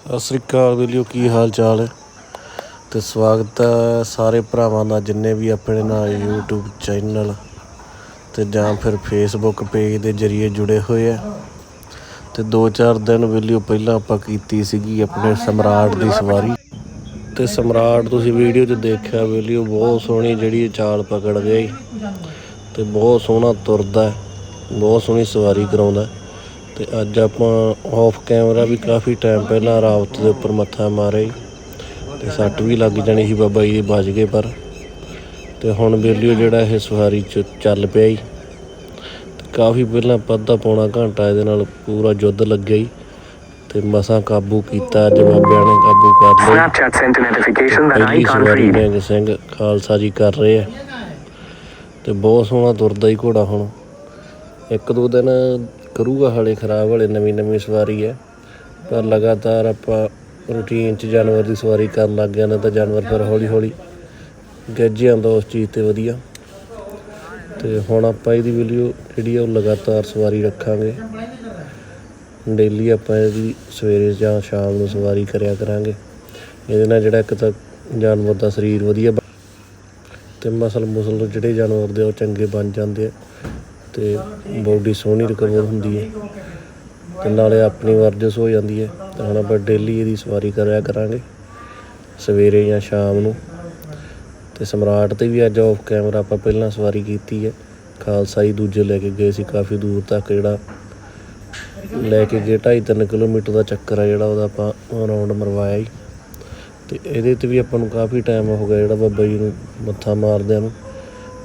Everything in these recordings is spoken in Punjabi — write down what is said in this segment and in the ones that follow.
ਸਤਿ ਸ੍ਰੀ ਅਕਾਲ ਵੀਡੀਓ ਕੀ ਹਾਲ ਚਾਲ ਹੈ? ਤੇ ਸਵਾਗਤ ਹੈ ਸਾਰੇ ਭਰਾਵਾਂ ਦਾ ਜਿੰਨੇ ਵੀ ਆਪਣੇ ਨਾਲ YouTube ਚੈਨਲ ਤੇ ਜਾਂ ਫਿਰ Facebook ਪੇਜ ਦੇ ਜਰੀਏ ਜੁੜੇ ਹੋਏ ਆ ਤੇ 2-4 ਦਿਨ ਵੀਡੀਓ ਪਹਿਲਾਂ ਆਪਾਂ ਕੀਤੀ ਸੀਗੀ ਆਪਣੇ ਸਮਰਾਟ ਦੀ ਸਵਾਰੀ। ਤੇ ਸਮਰਾਟ ਤੁਸੀਂ ਵੀਡੀਓ 'ਚ ਦੇਖਿਆ ਵੀਡੀਓ ਬਹੁਤ ਸੋਹਣੀ ਜਿਹੜੀ ਚਾਲ ਪਕੜ ਗਿਆ ਈ। ਤੇ ਬਹੁਤ ਸੋਹਣਾ ਤੁਰਦਾ ਬਹੁਤ ਸੋਹਣੀ ਸਵਾਰੀ ਕਰਾਉਂਦਾ ਤੇ ਅੱਜ ਆਪਾਂ ਆਫ ਕੈਮਰਾ ਵੀ ਕਾਫੀ ਟਾਈਮ ਪਹਿਲਾਂ ਰਾਵਤ ਦੇ ਉੱਪਰ ਮੱਥਾ ਮਾਰਿਆ ਈ ਤੇ ਸੱਟ ਵੀ ਲੱਗ ਜਾਣੀ ਸੀ ਬਾਬਾ ਜੀ ਦੇ ਬਚ ਗਏ ਪਰ। ਤੇ ਹੁਣ ਵੀਡੀਓ ਜਿਹੜਾ ਇਹ ਸਵਾਰੀ ਚ ਚੱਲ ਪਿਆ ਤੇ ਕਾਫੀ ਪਹਿਲਾਂ ਅੱਧਾ ਪੌਣਾ ਘੰਟਾ ਇਹਦੇ ਨਾਲ ਪੂਰਾ ਯੁੱਧ ਲੱਗਿਆ ਈ। ਤੇ ਮਸਾਂ ਕਾਬੂ ਕੀਤਾ ਅੱਜ ਬਾਬਿਆਂ ਨੇ ਕਾਬੂ ਕਰ ਲਿਆ। Can't ਸਵਾਰੀ read. ਨਿਹੰਗ ਸਿੰਘ ਖਾਲਸਾ ਜੀ ਕਰ ਰਹੇ ਆ। ਤੇ ਬਹੁਤ ਸੋਹਣਾ ਤੁਰਦਾ ਹੀ ਘੋੜਾ ਹੁਣ। ਇੱਕ ਦੋ ਦਿਨ ਕਰੂਗਾ ਹਾਲੇ ਖਰਾਬ, ਹਲੇ ਨਵੀਂ ਨਵੀਂ ਸਵਾਰੀ ਹੈ। ਪਰ ਲਗਾਤਾਰ ਆਪਾਂ ਰੂਟੀਨ 'ਚ ਜਾਨਵਰ ਦੀ ਸਵਾਰੀ ਕਰਨ ਲੱਗ ਗਏ ਨਾ ਤਾਂ ਜਾਨਵਰ ਫਿਰ ਹੌਲੀ ਹੌਲੀ ਗਿੱਝ ਜਾਂਦਾ ਉਸ ਚੀਜ਼ ਤੇ ਵਧੀਆ। ਤੇ ਹੁਣ ਆਪਾਂ ਇਹਦੀ ਵੀਡੀਓ ਜਿਹੜੀ ਆ ਉਹ ਲਗਾਤਾਰ ਸਵਾਰੀ ਰੱਖਾਂਗੇ। ਡੇਲੀ ਆਪਾਂ ਇਹਦੀ ਸਵੇਰੇ ਜਾਂ ਸ਼ਾਮ ਨੂੰ ਸਵਾਰੀ ਕਰਿਆ ਕਰਾਂਗੇ। ਇਹਦੇ ਨਾਲ ਜਿਹੜਾ ਇੱਕ ਤਾਂ ਜਾਨਵਰ ਦਾ ਸਰੀਰ ਵਧੀਆ ਬਣ- ਤੇ ਮਸਲ ਮੁਸਲ ਜਿਹੜੇ ਜਾਨਵਰ ਦੇ ਉਹ ਚੰਗੇ ਬਣ ਜਾਂਦੇ ਆ। ਤੇ ਬੋਡੀ ਸੋਹਣੀ ਰਿਕਵਰ ਹੁੰਦੀ ਹੈ ਤੇ ਨਾਲੇ ਆਪਣੀ ਵਰਜਸ ਹੋ ਜਾਂਦੀ ਹੈ। ਤਾਂ ਹੁਣ ਆਪਾਂ ਡੇਲੀ ਇਹਦੀ ਸਵਾਰੀ ਕਰਿਆ ਕਰਾਂਗੇ, ਸਵੇਰੇ ਜਾਂ ਸ਼ਾਮ ਨੂੰ। ਤੇ ਸਮਰਾਟ ਤੇ ਵੀ ਅੱਜ ਆਫ ਕੈਮਰਾ ਆਪਾਂ ਪਹਿਲਾਂ ਸਵਾਰੀ ਕੀਤੀ ਹੈ। ਖਾਲਸਾ ਹੀ ਦੂਜੇ ਲੈ ਕੇ ਗਏ ਸੀ, ਕਾਫੀ ਦੂਰ ਤੱਕ ਜਿਹੜਾ ਲੈ ਕੇ ਗਏ 2.5 ਕਿਲੋਮੀਟਰ ਦਾ ਚੱਕਰ ਆ ਜਿਹੜਾ ਉਹਦਾ ਆਪਾਂ ਰਾਉਂਡ ਮਰਵਾਇਆ ਹੀ ਤੇ ਇਹਦੇ ਤੇ ਵੀ ਆਪਾਂ ਨੂੰ ਕਾਫੀ ਟਾਈਮ ਹੋ ਗਿਆ ਜਿਹੜਾ ਬਾਬਾ ਜੀ ਨੂੰ ਮੱਥਾ ਮਾਰਦਿਆਂ ਨੂੰ।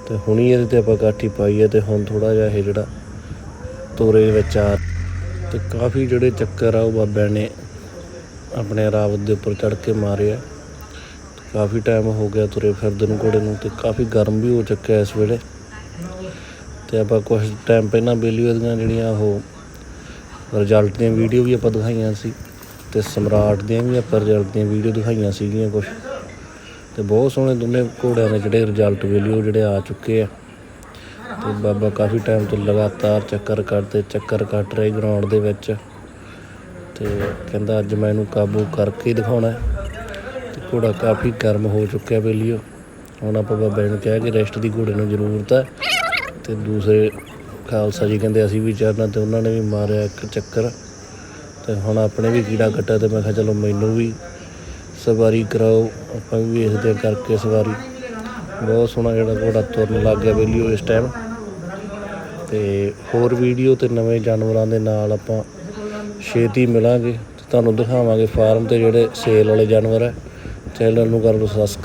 ਤੇ ਹੁਣੀ ਇਹਦੇ ਤੇ ਆਪਾਂ ਕਾਠੀ ਪਾਈ ਹੈ ਤੇ ਹੁਣ ਥੋੜਾ ਜਿਹਾ ਇਹ ਜਿਹੜਾ ਤੋਰੇ ਵਿੱਚ ਆ ਤੇ ਕਾਫੀ ਜਿਹੜੇ ਚੱਕਰ ਆ ਉਹ ਬਾਬਿਆਂ ਨੇ ਆਪਣੇ ਰਾਵਤ ਦੇ ਉੱਪਰ ਚੜ ਕੇ ਮਾਰਿਆ ਕਾਫੀ ਟਾਈਮ ਹੋ ਗਿਆ ਤੁਰੇ ਫਿਰਦੇ ਨੂੰ ਘੋੜੇ ਨੂੰ ਤੇ ਕਾਫੀ ਗਰਮ ਵੀ ਹੋ ਚੁੱਕਿਆ ਇਸ ਵੇਲੇ। ਤੇ ਆਪਾਂ ਕੁਝ ਟਾਈਮ ਪਹਿਲਾਂ ਵੀਡੀਓ ਦੀਆਂ ਜਿਹੜੀਆਂ ਉਹ ਰਿਜ਼ਲਟ ਦੀਆਂ ਵੀਡੀਓ ਵੀ ਆਪਾਂ ਦਿਖਾਈਆਂ ਸੀ ਤੇ ਸਮਰਾਟ ਦੀਆਂ ਵੀ ਆਪਾਂ ਰਿਜ਼ਲਟ ਦੀਆਂ ਵੀਡੀਓ ਦਿਖਾਈਆਂ ਸੀਗੀਆਂ ਕੁਝ ਤੇ ਬਹੁਤ ਸੋਹਣੇ ਦੋਨੇ ਘੋੜਿਆਂ ਦੇ ਜਿਹੜੇ ਰਿਜ਼ਲਟ ਵੀਡੀਓ ਜਿਹੜੇ ਆ ਚੁੱਕੇ ਆ। ਤੇ ਬਾਬਾ ਕਾਫੀ ਟਾਈਮ ਤੋਂ ਲਗਾਤਾਰ ਚੱਕਰ ਕੱਟਦੇ ਚੱਕਰ ਕੱਟ ਰਹੇ ਗਰਾਊਂਡ ਦੇ ਵਿੱਚ। ਤੇ ਕਹਿੰਦਾ ਅੱਜ ਮੈਂ ਇਹਨੂੰ ਕਾਬੂ ਕਰਕੇ ਦਿਖਾਉਣਾ ਹੈ। ਤੇ ਘੋੜਾ ਕਾਫੀ ਗਰਮ ਹੋ ਚੁੱਕਿਆ ਬੇਲੀਓ ਹੁਣ ਆਪਾਂ ਬਾਬਾ ਜੀ ਨੂੰ ਕਿਹਾ ਕਿ ਰੈਸਟ ਦੀ ਘੋੜੇ ਨੂੰ ਜ਼ਰੂਰਤ ਹੈ। ਤੇ ਦੂਸਰੇ ਖਾਲਸਾ ਜੀ ਕਹਿੰਦੇ ਅਸੀਂ ਵੀ ਚੜਨਾ ਤੇ ਉਹਨਾਂ ਨੇ ਵੀ ਮਾਰਿਆ ਇੱਕ ਚੱਕਰ। ਤੇ ਹੁਣ ਆਪਣੇ ਵੀ ਕੀੜਾ ਕੱਟਾ ਤੇ ਮੈਂ ਕਿਹਾ ਚਲੋ ਮੈਨੂੰ ਵੀ ਸਵਾਰੀ ਕਰਾਓ, ਆਪਾਂ ਵੀ ਵੇਖਦੇ ਕਰਕੇ ਸਵਾਰੀ ਬਹੁਤ ਸੋਹਣਾ ਜਿਹੜਾ ਘੋੜਾ ਤੁਰਨ ਲੱਗ ਗਿਆ ਵੀਡੀਓ ਇਸ ਟਾਈਮ ਤੇ ਹੋਰ ਵੀਡੀਓ ਤੇ ਨਵੇਂ ਜਾਨਵਰਾਂ ਦੇ ਨਾਲ ਆਪਾਂ ਛੇਤੀ ਮਿਲਾਂਗੇ। ਤੇ ਤੁਹਾਨੂੰ ਦਿਖਾਵਾਂਗੇ ਫਾਰਮ ਤੇ ਜਿਹੜੇ ਸੇਲ ਵਾਲੇ ਜਾਨਵਰ ਹੈ ਚੈਨਲ ਨੂੰ ਕਰ ਲਓ ਸਬਸਕ੍ਰਾਈਬ